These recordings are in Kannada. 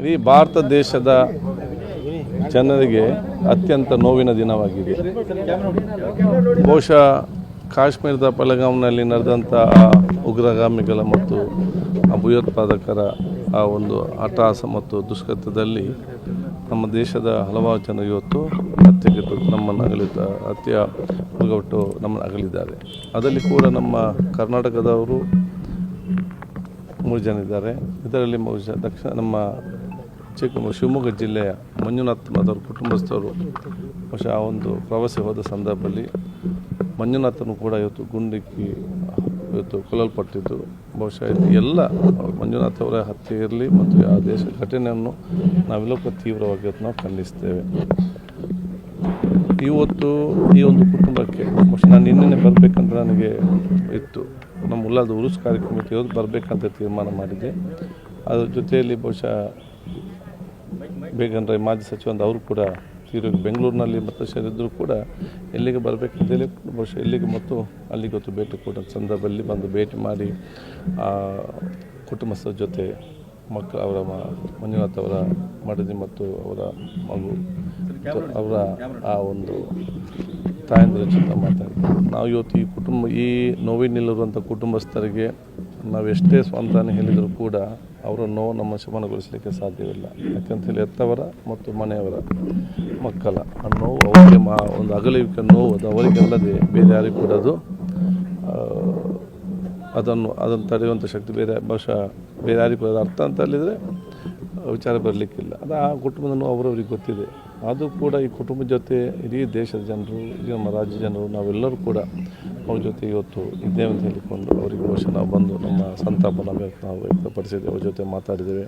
ಇಡೀ ಭಾರತ ದೇಶದ ಜನರಿಗೆ ಅತ್ಯಂತ ನೋವಿನ ದಿನವಾಗಿದೆ. ಬಹುಶಃ ಕಾಶ್ಮೀರದ ಪಲಗಾಮ್ನಲ್ಲಿ ನಡೆದಂಥ ಉಗ್ರಗಾಮಿಗಳ ಮತ್ತು ಭಯೋತ್ಪಾದಕರ ಆ ಒಂದು ಹಠಾಸ ಮತ್ತು ದುಷ್ಕೃತ್ಯದಲ್ಲಿ ನಮ್ಮ ದೇಶದ ಹಲವಾರು ಜನ ಇವತ್ತು ಹತ್ಯೆಗೆಟ್ಟು ನಮ್ಮನ್ನು ಅಗಲಿದ, ಹತ್ಯೆ ಹೊರಗೊಟ್ಟು ನಮ್ಮನ್ನು ಅಗಲಿದ್ದಾರೆ. ಅದರಲ್ಲಿ ಕೂಡ ನಮ್ಮ ಕರ್ನಾಟಕದವರು ಮೂರು ಜನ ಇದ್ದಾರೆ. ಇದರಲ್ಲಿ ಬಹುಶಃ ದಕ್ಷಿಣ ನಮ್ಮ ಚಿಕ್ಕ ಶಿವಮೊಗ್ಗ ಜಿಲ್ಲೆಯ ಮಂಜುನಾಥ್ ಮಾದವ್ರ ಕುಟುಂಬಸ್ಥರು ಬಹುಶಃ ಆ ಒಂದು ಪ್ರವಾಸಿ ಹೋದ ಸಂದರ್ಭದಲ್ಲಿ ಮಂಜುನಾಥನು ಕೂಡ ಇವತ್ತು ಗುಂಡಿಕ್ಕಿ ಇವತ್ತು ಕೊಲ್ಲಲ್ಪಟ್ಟಿದ್ದು. ಬಹುಶಃ ಇದು ಎಲ್ಲ ಮಂಜುನಾಥ್ ಅವರ ಹತ್ಯೆ ಇರಲಿ ಮತ್ತು ಆ ದೇಶ ಘಟನೆಯನ್ನು ನಾವೆಲ್ಲಕ್ಕೂ ತೀವ್ರವಾಗಿ ನಾವು ಖಂಡಿಸ್ತೇವೆ. ಇವತ್ತು ಈ ಒಂದು ಕುಟುಂಬಕ್ಕೆ ಬಹುಶಃ ನಾನು ನಿನ್ನೆ ಬರಬೇಕಂತ ನನಗೆ ಇತ್ತು. ನಮ್ಮ ಉಲ್ಲಾದ ಉರುಸ್ ಕಾರ್ಯಕ್ರಮಕ್ಕೆ ಇವತ್ತು ಬರಬೇಕಂತ ತೀರ್ಮಾನ ಮಾಡಿದೆ ಅದರ ಜೊತೆಯಲ್ಲಿ ಬಹುಶಃ ಬೇಗನ್ ರೈ ಮಾಜಿ ಸಚಿವ ಅಂತ ಅವರು ಕೂಡ ತೀರೋ ಬೆಂಗಳೂರಿನಲ್ಲಿ ಮತ್ತು ಸೇರಿದ್ರು ಕೂಡ ಎಲ್ಲಿಗೆ ಬರಬೇಕಂತೇಳಿ ಬಹುಶಃ ಎಲ್ಲಿಗೆ ಮತ್ತು ಅಲ್ಲಿಗೆ ಹೊತ್ತು ಭೇಟಿ ಕೊಟ್ಟ ಸಂದರ್ಭದಲ್ಲಿ ಬಂದು ಭೇಟಿ ಮಾಡಿ ಆ ಕುಟುಂಬಸ್ಥರ ಜೊತೆ ಮಕ್ಕಳು ಅವರ ಮಂಜುನಾಥ್ ಅವರ ಮಡದಿ ಮತ್ತು ಅವರ ಮಗು ಅವರ ಆ ಒಂದು ತಾಯಂದ್ರ ಜೊತೆ ಮಾತಾಡ್ತಾರೆ ನಾವು ಇವತ್ತು ಈ ಕುಟುಂಬ ಈ ನೋವಿನಲ್ಲಿರುವಂಥ ಕುಟುಂಬಸ್ಥರಿಗೆ ನಾವು ಎಷ್ಟೇ ಸ್ವಂತಾನೆ ಹೇಳಿದರೂ ಕೂಡ ಅವರ ನೋವು ನಮ್ಮ ಶಮನಗೊಳಿಸಲಿಕ್ಕೆ ಸಾಧ್ಯವಿಲ್ಲ. ಯಾಕಂತ ಹೇಳಿ ಎತ್ತವರ ಮತ್ತು ಮನೆಯವರ ಮಕ್ಕಳ ಆ ನೋವು, ಅವರಿಗೆ ಮಾ ಒಂದು ಅಗಲಿಕೆ ನೋವು ಅದು ಅವರಿಗಲ್ಲದೆ ಬೇರೆ ಯಾರಿಗೂ ಕೂಡ ಅದು ಅದನ್ನು ಅದನ್ನು ತಡೆಯುವಂಥ ಶಕ್ತಿ ಬೇರೆ, ಬಹುಶಃ ಬೇರೆ ಯಾರಿಗೂ ಅದು ಅರ್ಥ ಅಂತ ಹೇಳಿದರೆ ವಿಚಾರ ಬರಲಿಕ್ಕಿಲ್ಲ. ಅದು ಆ ಕುಟುಂಬದ ನೋವು ಅವರವ್ರಿಗೆ ಗೊತ್ತಿದೆ. ಅದು ಕೂಡ ಈ ಕುಟುಂಬದ ಜೊತೆ ಇಡೀ ದೇಶದ ಜನರು ನಮ್ಮ ರಾಜ್ಯ ಜನರು, ನಾವೆಲ್ಲರೂ ಕೂಡ ಅವ್ರ ಜೊತೆ ಇವತ್ತು ಇದ್ದೇವೆ ಅಂತ ಹೇಳಿಕೊಂಡು ಅವರಿಗೆ ಬಹುಶಃ ನಾವು ಬಂದು ನಮ್ಮ ಸಂತಾಪನ ನಾವು ವ್ಯಕ್ತಪಡಿಸಿದ್ದೇವೆ. ಅವ್ರ ಜೊತೆ ಮಾತಾಡಿದ್ದೇವೆ.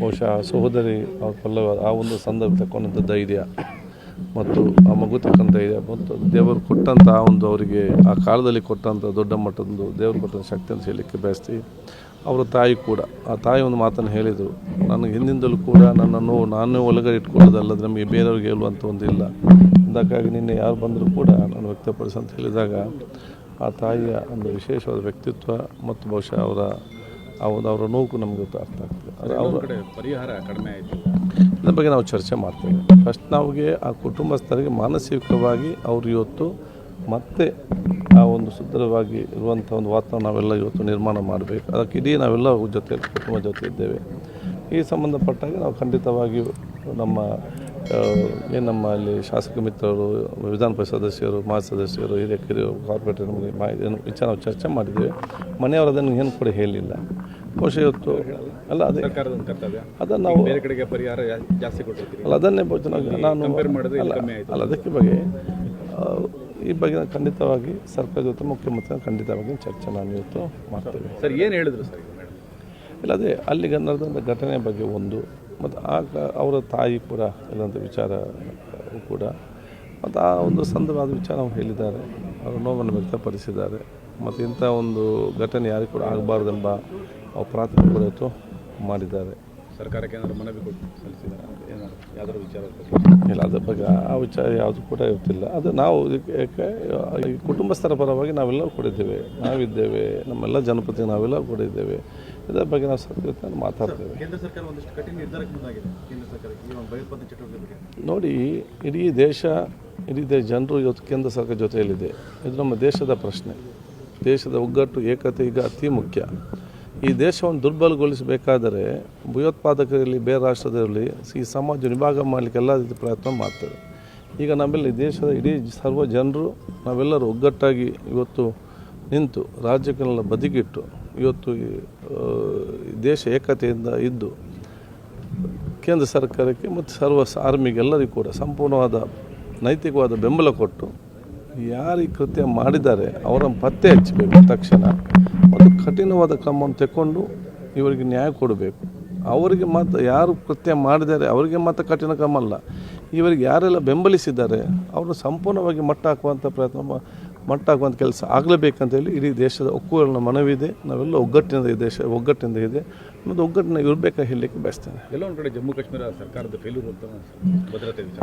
ಬಹುಶಃ ಸಹೋದರಿ ಅವ್ರ ಪಲ್ಲವ, ಆ ಒಂದು ಸಂದರ್ಭ ತಗೊಂಡಂಥ ಧೈರ್ಯ ಮತ್ತು ಆ ಮಗು ತಕ್ಕಂಥ ಇದೆ. ಮತ್ತು ದೇವರು ಕೊಟ್ಟಂಥ ಒಂದು ಅವರಿಗೆ ಆ ಕಾಲದಲ್ಲಿ ಕೊಟ್ಟಂಥ ದೊಡ್ಡ ಮಟ್ಟದೊಂದು ದೇವರು ಕೊಟ್ಟಂಥ ಶಕ್ತಿ ಅಂತ ಹೇಳಲಿಕ್ಕೆ ಬಯಸ್ತೀವಿ. ಅವರ ತಾಯಿ ಕೂಡ ಆ ತಾಯಿ ಒಂದು ಮಾತನ್ನು ಹೇಳಿದರು. ನನಗೆ ಹಿಂದಿಂದಲೂ ಕೂಡ ನನ್ನ ನೋವು ನಾನೇ ಒಳಗಡೆ ಇಟ್ಕೊಳ್ಳೋದಲ್ಲದೆ ನಮಗೆ ಬೇರೆಯವ್ರಿಗೆ ಹೇಳುವಂಥ ಒಂದು ಇಲ್ಲ. ಅದಕ್ಕಾಗಿ ನಿನ್ನೆ ಯಾರು ಬಂದರೂ ಕೂಡ ನಾನು ವ್ಯಕ್ತಪಡಿಸಿ ಅಂತ ಹೇಳಿದಾಗ ಆ ತಾಯಿಯ ಒಂದು ವಿಶೇಷವಾದ ವ್ಯಕ್ತಿತ್ವ ಮತ್ತು ಬಹುಶಃ ಅವರ ಆ ಒಂದು ಅವರ ನೋವು ನಮಗೆ ಗೊತ್ತು ಅರ್ಥ ಆಗ್ತದೆ ಅವರ ಕಡೆ ಪರಿಹಾರ ಕಡಿಮೆ ಆಯಿತು. ಇದ್ರ ಬಗ್ಗೆ ನಾವು ಚರ್ಚೆ ಮಾಡ್ತೇವೆ. ಫಸ್ಟ್ ನಾವಿಗೆ ಆ ಕುಟುಂಬಸ್ಥರಿಗೆ ಮಾನಸಿಕವಾಗಿ ಅವರು ಇವತ್ತು ಮತ್ತೆ ಆ ಒಂದು ಸುಂದರವಾಗಿ ಇರುವಂಥ ಒಂದು ವಾತಾವರಣ ನಾವೆಲ್ಲ ಇವತ್ತು ನಿರ್ಮಾಣ ಮಾಡಬೇಕು. ಅದಕ್ಕೆ ಇಡೀ ನಾವೆಲ್ಲ ಜೊತೆ, ಕುಟುಂಬ ಜೊತೆ ಇದ್ದೇವೆ. ಈ ಸಂಬಂಧಪಟ್ಟಾಗ ನಾವು ಖಂಡಿತವಾಗಿ ನಮ್ಮ ಏನು ನಮ್ಮ ಅಲ್ಲಿ ಶಾಸಕ ಮಿತ್ರರು, ವಿಧಾನ ಪರಿಷತ್ ಸದಸ್ಯರು, ಮಾಜಿ ಸದಸ್ಯರು, ಹಿರಿಯ ಕಿರಿಯ ಕಾರ್ಪೊರೇಟರ್ ನಮಗೆ ಏನು ವಿಚಾರ ನಾವು ಚರ್ಚೆ ಮಾಡಿದ್ದೇವೆ. ಮನೆಯವರು ಅದನ್ನು ಏನು ಕೂಡ ಹೇಳಿಲ್ಲ. ಬಹುಶಃ ಇವತ್ತು ಅಲ್ಲ ಅದೇ. ಅದನ್ನು ನಾವು ಬೇರೆ ಕಡೆಗೆ ಪರಿಹಾರ ಜಾಸ್ತಿ ಕೊಟ್ಟಿರ್ತೀವಿ ಅಲ್ಲ ಅದನ್ನೇ ಬಹುಶಃ ನಾನು ಅಲ್ಲ ಅದಕ್ಕೆ ಬಗ್ಗೆ ಈ ಬಗ್ಗೆ ನಾನು ಖಂಡಿತವಾಗಿ ಸರ್ಕಾರ ಜೊತೆ ಮುಖ್ಯಮಂತ್ರಿ ಖಂಡಿತವಾಗಿ ಚರ್ಚೆ ನಾನು ಇವತ್ತು ಮಾಡ್ತೇವೆ. ಸರ್ ಏನು ಹೇಳಿದ್ರು ಸರ್ ಇಲ್ಲ ಅದೇ ಅಲ್ಲಿಗೆ ನಡೆದಂಥ ಘಟನೆ ಬಗ್ಗೆ ಒಂದು ಮತ್ತು ಆಗ ಅವರ ತಾಯಿ ಕೂಡ ಇಲ್ಲಂಥ ವಿಚಾರ ಕೂಡ ಮತ್ತು ಆ ಒಂದು ಸಂದವಾದ ವಿಚಾರ ಅವ್ರು ಹೇಳಿದ್ದಾರೆ. ಅವರು ನೋವನ್ನು ವ್ಯಕ್ತಪಡಿಸಿದ್ದಾರೆ. ಮತ್ತು ಇಂಥ ಒಂದು ಘಟನೆ ಯಾರಿಗೂ ಕೂಡ ಆಗಬಾರ್ದೆಂಬ ಪ್ರಾರ್ಥನೆ ಕೂಡ ಇವತ್ತು ಮಾಡಿದ್ದಾರೆ. ಸರ್ಕಾರಕ್ಕೆ ಏನಾದರೂ ಮನವಿ ಕೊಟ್ಟು ಸಲ್ಲಿಸಿದ್ದಾರೆ ಏನಾದ್ರು ಯಾವ್ದಾದ್ರು ವಿಚಾರ ಇಲ್ಲ ಅದ್ರ ಬಗ್ಗೆ ಆ ವಿಚಾರ ಯಾವುದು ಕೂಡ ಇರ್ತಿಲ್ಲ ಅದು ನಾವು ಯಾಕೆ ಈ ಕುಟುಂಬಸ್ಥರ ಪರವಾಗಿ ನಾವೆಲ್ಲರೂ ಕೊಡಿದ್ದೇವೆ ನಾವಿದ್ದೇವೆ ನಮ್ಮೆಲ್ಲ ಜನಪತಿ ನಾವೆಲ್ಲ ಕೊಡಿದ್ದೇವೆ ಇದರ ಬಗ್ಗೆ ನಾವು ಸರ್ಕಾರ ಮಾತಾಡ್ತೇವೆ. ಕೇಂದ್ರ ಸರ್ಕಾರ ಒಂದಿಷ್ಟು ಕಠಿಣ ನಿರ್ಧಾರಕ್ಕೆ ಮುಂದಾಗಿದೆ. ಕೇಂದ್ರ ಸರ್ಕಾರಕ್ಕೆ ಈ ಒಂದು ಭಯೋತ್ಪಾದನೆ ಚಟುವಟಿಕೆ ನೋಡಿ ಇಡೀ ದೇಶ ಇಡೀ ದೇಶ ಜನರು ಇವತ್ತು ಕೇಂದ್ರ ಸರ್ಕಾರ ಜೊತೆಯಲ್ಲಿದೆ. ಇದು ನಮ್ಮ ದೇಶದ ಪ್ರಶ್ನೆ. ದೇಶದ ಒಗ್ಗಟ್ಟು ಏಕತೆ ಈಗ ಅತಿ ಮುಖ್ಯ. ಈ ದೇಶವನ್ನು ದುರ್ಬಲಗೊಳಿಸಬೇಕಾದರೆ ಭಯೋತ್ಪಾದಕರಲ್ಲಿ ಬೇರೆ ರಾಷ್ಟ್ರದಲ್ಲಿ ಈ ಸಮಾಜ ವಿಭಾಗ ಮಾಡಲಿಕ್ಕೆ ಎಲ್ಲ ರೀತಿ ಪ್ರಯತ್ನ ಮಾಡ್ತೇವೆ ಈಗ ನಮ್ಮಲ್ಲಿ ದೇಶದ ಇಡೀ ಸರ್ವ ಜನರು ನಾವೆಲ್ಲರೂ ಒಗ್ಗಟ್ಟಾಗಿ ಇವತ್ತು ನಿಂತು ರಾಜ್ಯಕ್ಕೆಲ್ಲ ಬದಿಗಿಟ್ಟು ಇವತ್ತು ಈ, ದೇಶ ಏಕತೆಯಿಂದ ಇದ್ದು ಕೇಂದ್ರ ಸರ್ಕಾರಕ್ಕೆ ಮತ್ತು ಸರ್ವ ಆರ್ಮಿಗೆ ಎಲ್ಲರಿಗೂ ಕೂಡ ಸಂಪೂರ್ಣವಾದ ನೈತಿಕವಾದ ಬೆಂಬಲ ಕೊಟ್ಟು ಯಾರು ಈ ಕೃತ್ಯ ಮಾಡಿದ್ದಾರೆ ಅವರನ್ನು ಪತ್ತೆ ಹಚ್ಚಬೇಕು ತಕ್ಷಣ. ಒಂದು ಕಠಿಣವಾದ ಕ್ರಮವನ್ನು ತಗೊಂಡು ಇವರಿಗೆ ನ್ಯಾಯ ಕೊಡಬೇಕು. ಅವರಿಗೆ ಮಾತ್ರ ಯಾರು ಕೃತ್ಯ ಮಾಡಿದ್ದಾರೆ ಅವರಿಗೆ ಮಾತ್ರ ಕಠಿಣ ಕ್ರಮ ಅಲ್ಲ. ಇವರಿಗೆ ಯಾರೆಲ್ಲ ಬೆಂಬಲಿಸಿದ್ದಾರೆ ಅವರು ಸಂಪೂರ್ಣವಾಗಿ ಮಟ್ಟ ಹಾಕುವಂಥ ಪ್ರಯತ್ನ ಮಟ್ಟ ಹಾಕುವಂಥ ಕೆಲಸ ಆಗಲೇಬೇಕಂತ ಹೇಳಿ ಇಡೀ ದೇಶದ ಒಕ್ಕೂರಿನ ಮನವಿದೆ ನಾವೆಲ್ಲ ಒಗ್ಗಟ್ಟಿನಿಂದ ಈ ದೇಶ ಒಗ್ಗಟ್ಟಿನಿಂದ ಇದೆ. ಮತ್ತು ಒಗ್ಗಟ್ಟಿನ ಇರಬೇಕಾ ಹೇಳಲಿಕ್ಕೆ ಬಯಸ್ತೇನೆ. ಎಲ್ಲ ಒಂದು ಕಡೆ ಜಮ್ಮು ಕಾಶ್ಮೀರ ಸರ್ಕಾರದ ಫೇಲ್ಯೂರ್ ಅಂತ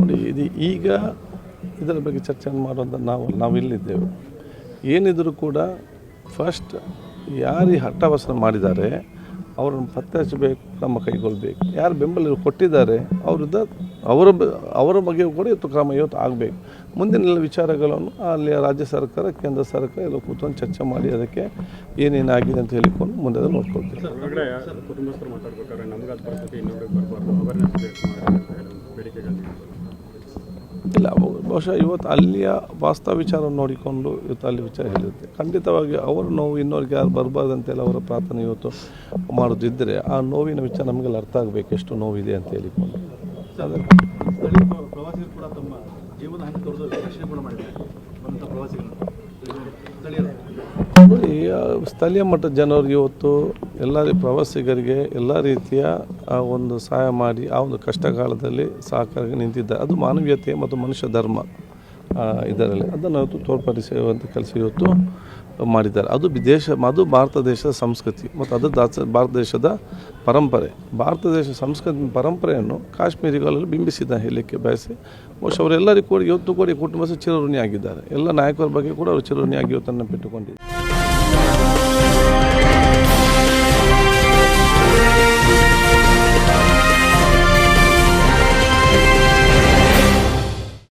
ನೋಡಿ ಇದು ಈಗ ಇದರ ಬಗ್ಗೆ ಚರ್ಚೆಯನ್ನು ಮಾಡುವಂಥ ನಾವು, ನಾವಿಲ್ಲಿದ್ದೇವೆ. ಏನಿದ್ರೂ ಕೂಡ ಫಸ್ಟ್ ಯಾರು ಹಟ್ಟವಸನ ಮಾಡಿದ್ದಾರೆ, ಅವರನ್ನು ಪತ್ತೆ ಹಚ್ಚಬೇಕು ನಮ್ಮ ಕೈಗೊಳ್ಳಬೇಕು ಯಾರು ಬೆಂಬಲ ಕೊಟ್ಟಿದ್ದಾರೆ, ಅವರಿಂದ, ಅವರ ಅವರ ಬಗ್ಗೆ ಕೂಡ ಇವತ್ತು ಕ್ರಮ ಇವತ್ತು ಆಗಬೇಕು. ಮುಂದಿನ ವಿಚಾರಗಳನ್ನು ಅಲ್ಲಿ ರಾಜ್ಯ ಸರ್ಕಾರ, ಕೇಂದ್ರ ಸರ್ಕಾರ ಎಲ್ಲ ಕೂತ್ಕೊಂಡು ಚರ್ಚೆ ಮಾಡಿ, ಅದಕ್ಕೆ ಏನೇನಾಗಿದೆ ಅಂತ ಹೇಳಿಕೊಂಡು ಮುಂದೆ ನೋಡ್ಕೊಳ್ತೀವಿ. ಕುಟುಂಬಸ್ಥರು ಮಾತಾಡ್ಬೇಕಾದ್ರೆ ನಮ್ಗೆ ಅದು ಇನ್ನೊಬ್ಬರಿಗೆ ಬರಬಾರ್ದು. ಬೇಡಿಕೆಗಳು ಇಲ್ಲ ಬಹು- ಬಹುಶಃ ಇವತ್ತು ಅಲ್ಲಿಯ ವಾಸ್ತವ ವಿಚಾರ ನೋಡಿಕೊಂಡು ಇವತ್ತು ಅಲ್ಲಿ ವಿಚಾರ ಹೇಳಿರುತ್ತೆ. ಖಂಡಿತವಾಗಿ ಅವರ ನೋವು ಇನ್ನೊರಿಗೆ ಯಾರು ಬರಬಾರ್ದಂತೆಲ್ಲ ಅವರ ಪ್ರಾರ್ಥನೆ ಇವತ್ತು ಮಾಡೋದಿದ್ದರೆ ಆ ನೋವಿನ ವಿಚಾರ ನಮಗೆಲ್ಲ ಅರ್ಥ ಆಗಬೇಕು ಎಷ್ಟು ನೋವಿದೆ ಅಂತ ಹೇಳಿಕೊಂಡು. ಪ್ರವಾಸಿಗರು ಕೂಡ ತಮ್ಮ ಜೀವನ ರಕ್ಷಣೆ ಕೂಡ ನೋಡಿ ಸ್ಥಳೀಯ ಮಟ್ಟದ ಜನರಿಗೆ ಇವತ್ತು ಎಲ್ಲ ಪ್ರವಾಸಿಗರಿಗೆ ಎಲ್ಲ ರೀತಿಯ, ಆ, ಒಂದು ಸಹಾಯ ಮಾಡಿ ಆ ಒಂದು ಕಷ್ಟ ಕಾಲದಲ್ಲಿ ಸಹಕಾರ ನಿಂತಿದ್ದ. ಅದು ಮಾನವೀಯತೆ ಮತ್ತು ಮನುಷ್ಯ ಧರ್ಮ ಇದರಲ್ಲಿ. ಅದನ್ನು ತೋರ್ಪಡಿಸುವಂಥ ಕೆಲಸ ಇವತ್ತು ಮಾಡಿದ್ದಾರೆ. ಅದು ದೇಶ, ಅದು ಭಾರತ ದೇಶದ ಸಂಸ್ಕೃತಿ ಮತ್ತು ಅದು ದಾಸ, ಭಾರತ ದೇಶದ ಪರಂಪರೆ. ಭಾರತ ದೇಶ ಸಂಸ್ಕೃತಿ ಪರಂಪರೆಯನ್ನು ಕಾಶ್ಮೀರಿಗಳಲ್ಲಿ ಬಿಂಬಿಸಿದ ಹೇಳಲಿಕ್ಕೆ ಬಯಸಿ, ಬಹುಶಃ ಅವರೆಲ್ಲರಿಗೂ ಕೂಡ, ಇವತ್ತು ಕೂಡ ಕುಟುಂಬ ಚಿರಋಣಿಯಾಗಿದ್ದಾರೆ. ಎಲ್ಲ ನಾಯಕರ ಬಗ್ಗೆ ಕೂಡ ಅವರು ಚಿರಋಣಿಯಾಗಿ ಇವತ್ತನ್ನು ಬಿಟ್ಟುಕೊಂಡಿದ್ದಾರೆ